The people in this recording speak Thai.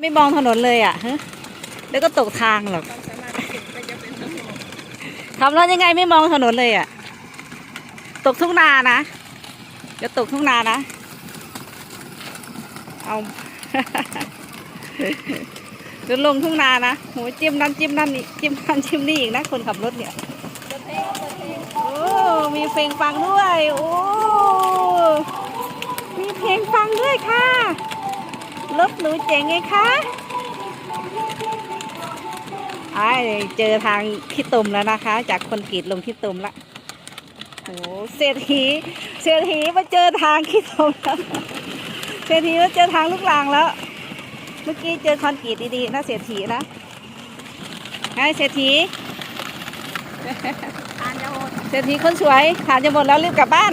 ไม่มองถนนเลยอะฮะแล้วก็ตกทางหรอกความสามารถพิเศษก็จะเป็นทั้งหมดขับรถยังไงไม่มองถนนเลยอะ ตกทุ่งนานะจะตกทุ่งนานะ เอาเดี๋ยวลงทุ่งนานะโหจิ้มนั่นจิ้มนั่นอีกจิ้มนั่นจิ้มนี่อีกนะคนขับรถเนี่ยโอ้มีเพลงฟังด้วย โอ้มีเพลงฟังด้วยค่ะ ถหนูเจ๋งไงคะไอ้ายเจอทางขี้ตุ่มแล้วนะคะ จากคนกรีดลงขี้ตุ่มละโอ้เศรษฐีเศรษฐีมาเจอทางขี้ตุ่มแล้วเศรษฐีมาเจอทางลูกรางแล้ว เมื่อกี้เจอคอนกรีตดีๆนะเศรษฐีนะไอ้เศรษฐีทานจะโหดเศรษฐีคนสวยฐานจะหมดแล้วรีบกลับบ้าน